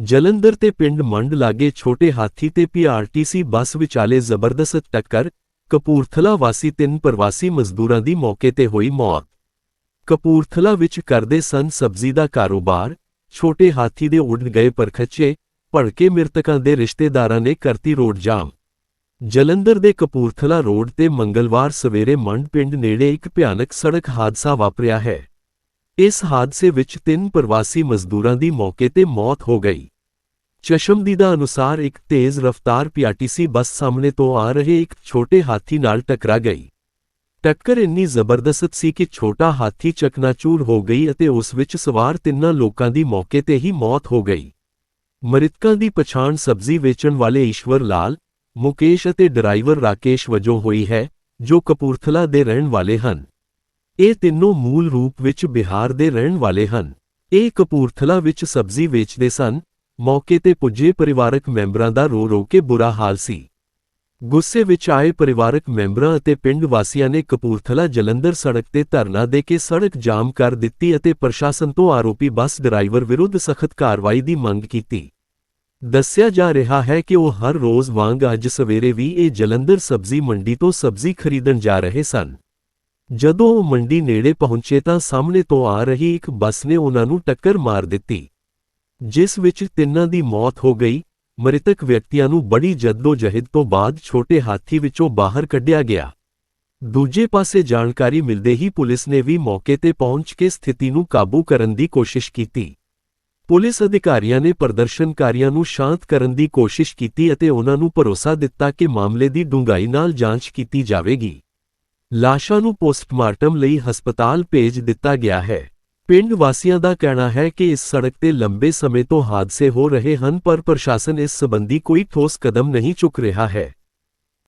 ਜਲੰਧਰ ਤੇ ਪਿੰਡ ਮੰਡ ਲਾਗੇ ਛੋਟੇ ਹਾਥੀ ਤੇ ਪੀਆਰਟੀਸੀ ਬੱਸ ਵਿਚਾਲੇ ਜ਼ਬਰਦਸਤ ਟੱਕਰ, ਕਪੂਰਥਲਾ ਵਾਸੀ ਤਿੰਨ ਪ੍ਰਵਾਸੀ ਮਜ਼ਦੂਰਾਂ ਦੀ ਮੌਕੇ ਤੇ ਹੋਈ ਮੌਤ। ਕਪੂਰਥਲਾ ਵਿੱਚ ਕਰਦੇ ਸਨ ਸਬਜ਼ੀ ਦਾ ਕਾਰੋਬਾਰ, ਛੋਟੇ ਹਾਥੀ ਦੇ ਉੱਡ ਗਏ ਪਰਖੱਚੇ, ਭੜਕੇ ਮ੍ਰਿਤਕਾਂ ਦੇ ਰਿਸ਼ਤੇਦਾਰਾਂ ਨੇ ਕਰਤੀ ਰੋਡ ਜਾਮ। ਜਲੰਧਰ ਦੇ ਕਪੂਰਥਲਾ ਰੋਡ ਤੇ ਮੰਗਲਵਾਰ ਸਵੇਰੇ ਮੰਡ ਪਿੰਡ ਨੇੜੇ ਇੱਕ ਭਿਆਨਕ ਸੜਕ ਹਾਦਸਾ ਵਾਪਰਿਆ ਹੈ। ਇਸ ਹਾਦਸੇ ਵਿੱਚ ਤਿੰਨ ਪ੍ਰਵਾਸੀ ਮਜ਼ਦੂਰਾਂ ਦੀ ਮੌਕੇ ਤੇ ਮੌਤ ਹੋ ਗਈ। ਚਸ਼ਮਦੀਦਾ ਅਨੁਸਾਰ ਇੱਕ ਤੇਜ਼ ਰਫ਼ਤਾਰ ਪੀਆਰਟੀਸੀ ਬੱਸ ਸਾਹਮਣੇ ਤੋਂ ਆ ਰਹੇ ਇੱਕ ਛੋਟੇ ਹਾਥੀ ਨਾਲ ਟਕਰਾ ਗਈ। ਟੱਕਰ ਇੰਨੀ ਜ਼ਬਰਦਸਤ ਸੀ ਕਿ ਛੋਟਾ ਹਾਥੀ ਚਕਨਾਚੂਰ ਹੋ ਗਈ ਅਤੇ ਉਸ ਵਿੱਚ ਸਵਾਰ ਤਿੰਨਾਂ ਲੋਕਾਂ ਦੀ ਮੌਕੇ ਤੇ ਹੀ ਮੌਤ ਹੋ ਗਈ। ਮ੍ਰਿਤਕਾਂ ਦੀ ਪਛਾਣ ਸਬਜ਼ੀ ਵੇਚਣ ਵਾਲੇ ਈਸ਼ਵਰ ਲਾਲ, ਮੁਕੇਸ਼ ਅਤੇ ਡਰਾਈਵਰ ਰਾਕੇਸ਼ ਵਜੋਂ ਹੋਈ ਹੈ, ਜੋ ਕਪੂਰਥਲਾ ਦੇ ਰਹਿਣ ਵਾਲੇ ਹਨ। ਇਹ ਤਿੰਨੋਂ ਮੂਲ ਰੂਪ ਵਿੱਚ ਬਿਹਾਰ ਦੇ ਰਹਿਣ ਵਾਲੇ ਹਨ। ਇਹ ਕਪੂਰਥਲਾ ਵਿੱਚ ਸਬਜ਼ੀ ਵੇਚਦੇ ਸਨ। ਮੌਕੇ ਤੇ ਪੁੱਜੇ ਪਰਿਵਾਰਕ ਮੈਂਬਰਾਂ ਦਾ ਰੋ ਰੋ ਕੇ ਬੁਰਾ ਹਾਲ ਸੀ। ਗੁੱਸੇ ਵਿੱਚ ਆਏ ਪਰਿਵਾਰਕ ਮੈਂਬਰਾਂ ਅਤੇ ਪਿੰਡ ਵਾਸੀਆਂ ਨੇ ਕਪੂਰਥਲਾ ਜਲੰਧਰ ਸੜਕ ਤੇ ਧਰਨਾ ਦੇ ਕੇ ਸੜਕ ਜਾਮ ਕਰ ਦਿੱਤੀ ਅਤੇ ਪ੍ਰਸ਼ਾਸਨ ਤੋਂ ਆਰੋਪੀ ਬੱਸ ਡਰਾਈਵਰ ਵਿਰੁੱਧ ਸਖਤ ਕਾਰਵਾਈ ਦੀ ਮੰਗ ਕੀਤੀ। ਦੱਸਿਆ ਜਾ ਰਿਹਾ ਹੈ ਕਿ ਉਹ ਹਰ ਰੋਜ਼ ਵਾਂਗ ਅੱਜ ਸਵੇਰੇ ਵੀ ਇਹ ਜਲੰਧਰ ਸਬਜ਼ੀ ਮੰਡੀ ਤੋਂ ਸਬਜ਼ੀ ਖਰੀਦਣ ਜਾ ਰਹੇ ਸਨ। ਜਦੋਂ ਉਹ ਮੰਡੀ ਨੇੜੇ ਪਹੁੰਚੇ ਤਾਂ ਸਾਹਮਣੇ ਤੋਂ ਆ ਰਹੀ ਇੱਕ ਬੱਸ ਨੇ ਉਹਨਾਂ ਨੂੰ ਟੱਕਰ ਮਾਰ ਦਿੱਤੀ, ਜਿਸ ਵਿੱਚ ਤਿੰਨਾਂ ਦੀ ਮੌਤ ਹੋ ਗਈ। ਮ੍ਰਿਤਕ ਵਿਅਕਤੀਆਂ ਨੂੰ ਬੜੀ ਜਹਿਦ ਤੋਂ ਬਾਅਦ ਛੋਟੇ ਹਾਥੀ ਵਿੱਚੋਂ ਬਾਹਰ ਕੱਢਿਆ ਗਿਆ। ਦੂਜੇ ਪਾਸੇ ਜਾਣਕਾਰੀ ਮਿਲਦੇ ਹੀ ਪੁਲਿਸ ਨੇ ਵੀ ਮੌਕੇ ਤੇ ਪਹੁੰਚ ਕੇ ਸਥਿਤੀ ਨੂੰ ਕਾਬੂ ਕਰਨ ਦੀ ਕੋਸ਼ਿਸ਼ ਕੀਤੀ। ਪੁਲਿਸ ਅਧਿਕਾਰੀਆਂ ਨੇ ਪ੍ਰਦਰਸ਼ਨਕਾਰੀਆਂ ਨੂੰ ਸ਼ਾਂਤ ਕਰਨ ਦੀ ਕੋਸ਼ਿਸ਼ ਕੀਤੀ ਅਤੇ ਉਹਨਾਂ ਨੂੰ ਭਰੋਸਾ ਦਿੱਤਾ ਕਿ ਮਾਮਲੇ ਦੀ ਡੂੰਘਾਈ ਨਾਲ ਜਾਂਚ ਕੀਤੀ ਜਾਵੇਗੀ। ਲਾਸ਼ਾਂ ਨੂੰ ਪੋਸਟਮਾਰਟਮ ਲਈ ਹਸਪਤਾਲ ਭੇਜ ਦਿੱਤਾ ਗਿਆ ਹੈ। ਪਿੰਡ ਵਾਸੀਆਂ ਦਾ ਕਹਿਣਾ ਹੈ ਕਿ ਇਸ ਸੜਕ ਤੇ ਲੰਬੇ ਸਮੇਂ ਤੋਂ ਹਾਦਸੇ ਹੋ ਰਹੇ ਹਨ, ਪਰ ਪ੍ਰਸ਼ਾਸਨ ਇਸ ਸੰਬੰਧੀ ਕੋਈ ਠੋਸ ਕਦਮ ਨਹੀਂ ਚੁੱਕ ਰਿਹਾ ਹੈ।